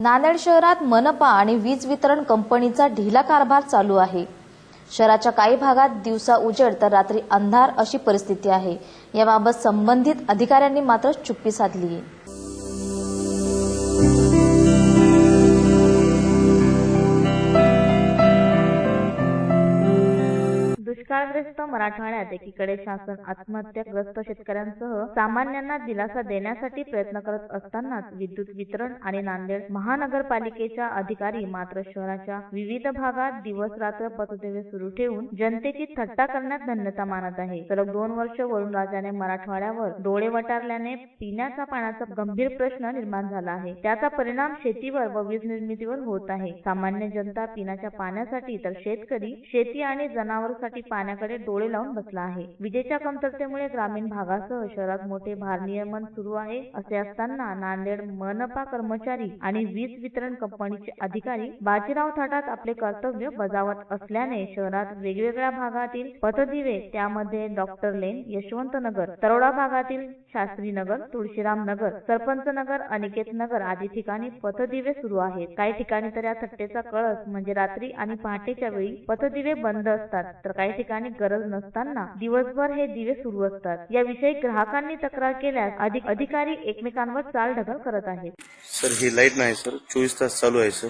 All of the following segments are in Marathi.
नांदेड शहरात मनपा आणि वीज वितरण कंपनीचा ढिला कारभार चालू आहे. शहराच्या काही भागात दिवसा उजेड तर रात्री अंधार अशी परिस्थिती आहे. याबाबत संबंधित अधिकाऱ्यांनी मात्र चुप्पी साधली. आहे दुष्काळग्रस्त मराठवाड्यात एकीकडे शासन आत्महत्याग्रस्त शेतकऱ्यांसह सामान्यांना दिलासा देण्यासाठी प्रयत्न करत असतानाच विद्युत वितरण आणि नांदेड महानगरपालिकेच्या अधिकारी मात्र शहराच्या विविध भागात दिवस रात्र पथसेवे सुरू ठेवून जनतेची थट्टा करण्यात धन्यता मानत आहे. सलग दोन वर्ष वरुण राजाने मराठवाड्यावर डोळे वटारल्याने पिण्याच्या पाण्याचा गंभीर प्रश्न निर्माण झाला आहे. त्याचा परिणाम शेतीवर व वीज निर्मितीवर होत आहे. सामान्य जनता पिण्याच्या पाण्यासाठी तर शेतकरी शेती आणि जनावरांसाठी पाण्याकडे डोळे लावून बसला आहे. विजेच्या कमतरतेमुळे ग्रामीण भागासह शहरात मोठे भारनियमन सुरू आहे असे असताना नांदेड मनपा कर्मचारी आणि वीज वितरण कंपनीचे अधिकारी बाजीराव थाटात आपले कर्तव्य बजावत असल्याने शहरात वेगवेगळ्या भागातील पथदिवे त्यामध्ये डॉक्टर लेन यशवंत नगर तरोडा भागातील शास्त्री नगर तुळशीराम नगर सरपंच नगर अनिकेत नगर आदी ठिकाणी पथदिवे सुरू आहेत. काही ठिकाणी तर या थट्टेचा कळस म्हणजे रात्री आणि पहाटेच्या वेळी पथदिवे बंद असतात. तर काही ठिकाणी गरज नसताना दिवसभर हे दिवे सुरू असतात. याविषयी ग्राहकांनी तक्रार केल्यास अधिक अधिकारी एकमेकांवर चालढकल करत आहेत. सर ही लाइट नाही सर. चोवीस तास चालू आहे सर.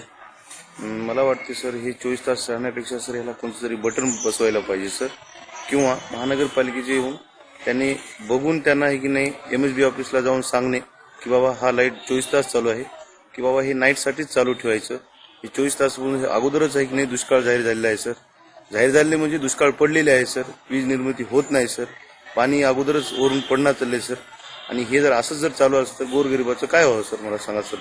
मला वाटते सर हे चोवीस तास राहण्यापेक्षा सर याला कोणतं तरी बटन बसवायला पाहिजे सर. किंवा महानगरपालिकेचे येऊन त्यांनी बघून त्यांना की नाही एम एस बी ऑफिसला जाऊन सांगणे की बाबा हा लाइट चोवीस तास चालू आहे की बाबा हे नाईटसाठीच चालू ठेवायचं. हे चोवीस तास अगोदरच आहे की नाही दुष्काळ जाहीर झालेला आहे सर. जाहीर झालेले म्हणजे दुष्काळ पडलेले आहे सर. वीज निर्मिती होत नाही सर. पाणी अगोदरच वरून पडणार चाललंय सर. आणि हे जर असंच जर चालू असतं तर गोरगरिबाचं काय व्हावं सर? मला सांगा सर.